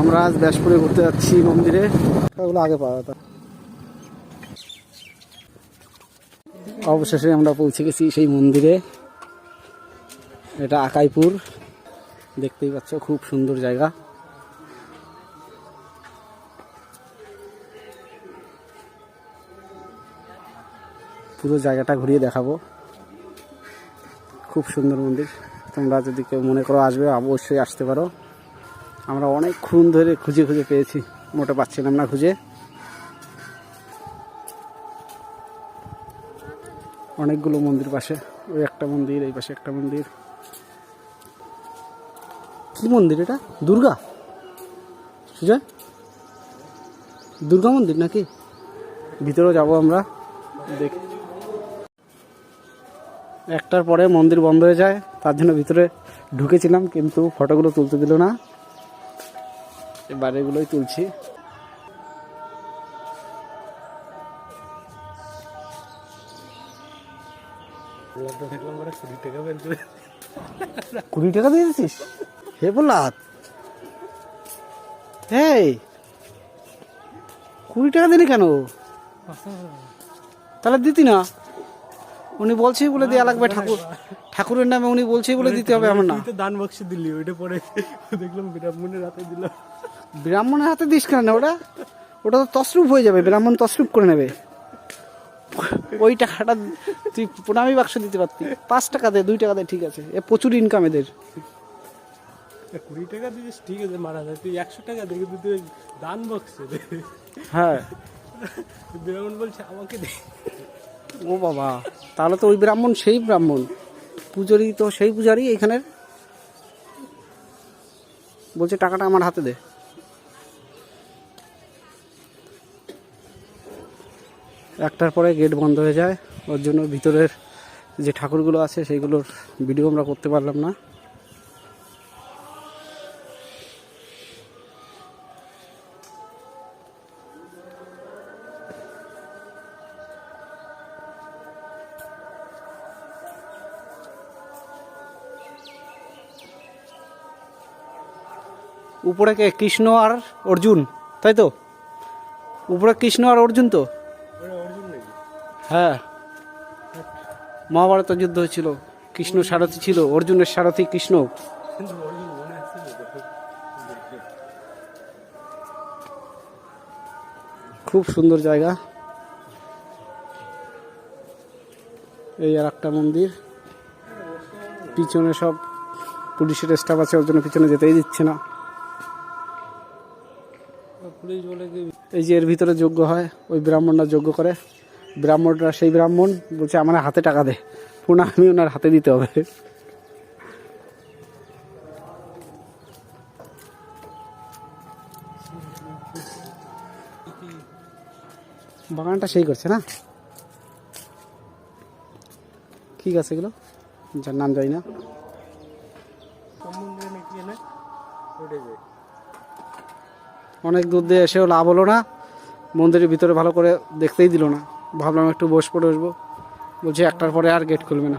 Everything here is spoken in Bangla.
আমরা আজ ব্যাসপুরে ঘুরতে যাচ্ছি মন্দিরে। ওগুলো আগে পাওয়া যেত। অবশেষে আমরা পৌঁছে গেছি সেই মন্দিরে। এটা আকাইপুর। দেখতেই পাচ্ছ, খুব সুন্দর জায়গা। পুরো জায়গাটা ঘুরিয়ে দেখাবো। খুব সুন্দর মন্দির। তোমরা যদি কেউ মনে করো আসবে, অবশ্যই আসতে পারো। আমরা অনেকক্ষণ ধরে খুঁজে খুঁজে পেয়েছি, মোটে পাচ্ছিলাম না খুঁজে। অনেকগুলো মন্দির পাশে, ওই একটা মন্দির, এই পাশে একটা মন্দির। কি মন্দির এটা? দুর্গা? সুজয়? দুর্গা মন্দির নাকি? ভিতরেও যাব আমরা। দেখ একটার পরে মন্দির বন্ধ হয়ে যায়, তার জন্য ভিতরে ঢুকেছিলাম, কিন্তু ফটোগুলো তুলতে দিল না। বাইরেগুলোই তুলছি। কুড়ি টাকা দিয়ে দিছিস হে বলাত হেই কুড়ি টাকা দিলি কেন? তাহলে দিতি না। উনি বলছেই বলে দেওয়া লাগবে ঠাকুর। ঠাকুরের নামে উনি বলছেই বলে দিতে হবে আমার না। দান বক্স দিলি ওইটা পরে দেখলাম ব্রাহ্মণের হাতে দিলাম। ব্রাহ্মণের হাতে দিস কেন ওটা? ওটা তো তসরূপ হয়ে যাবে ব্রাহ্মণ তসরূপ করে নেবে। ওই টাকাটা তুই প্রণামী বাক্স দিতে পারতি। পাঁচ টাকা দে দুই টাকা দে ঠিক আছে। এ প্রচুর ইনকাম এদের। কুড়ি টাকা দিস ঠিক আছে মারা যায়। তুই একশো টাকা দেখে তুই তুই দান বক্সে হ্যাঁ। ব্রাহ্মণ বলছে আমাকে দে। ও বাবা, তাহলে তো ওই ব্রাহ্মণ সেই ব্রাহ্মণ। পূজারি তো সেই পূজারি এখানের। বলছে, টাকাটা আমার হাতে দে। একটার পরে গেট বন্ধ হয়ে যায়। ওর জন্য ভিতরের যে ঠাকুরগুলো আছে, সেইগুলোর ভিডিও আমরা করতে পারলাম না। উপরে কে? কৃষ্ণ আর অর্জুন, তাই তো? উপরে কৃষ্ণ আর অর্জুন তো? হ্যাঁ। মহাভারতের যুদ্ধ হয়েছিল, কৃষ্ণ সারথী ছিল, অর্জুনের সারথী কৃষ্ণ। খুব সুন্দর জায়গা। এই আর একটা মন্দির। পিছনে সব পুলিশের স্টাফ আছে, ওর জন্য পিছনে যেতেই দিচ্ছে না। এই যে এর ভিতরে যোগ্য হয় ওই ব্রাহ্মণরা যোগ্য করে। ব্রাহ্মণরা সেই ব্রাহ্মণ বলছে আমার হাতে টাকা দে। পুনঃ আমি ওনার হাতে দিতে হবে। বাগানটা সেই করছে না? কি গাছ এগুলো? যার নাম জানি না। অনেক দূর দিয়ে এসেও লাভ হলো না। মন্দিরের ভিতরে ভালো করে দেখতেই দিল না। ভাবলাম একটু বসে পড়ে বসবো। বলছি একটার পরে আর গেট খুলবে না।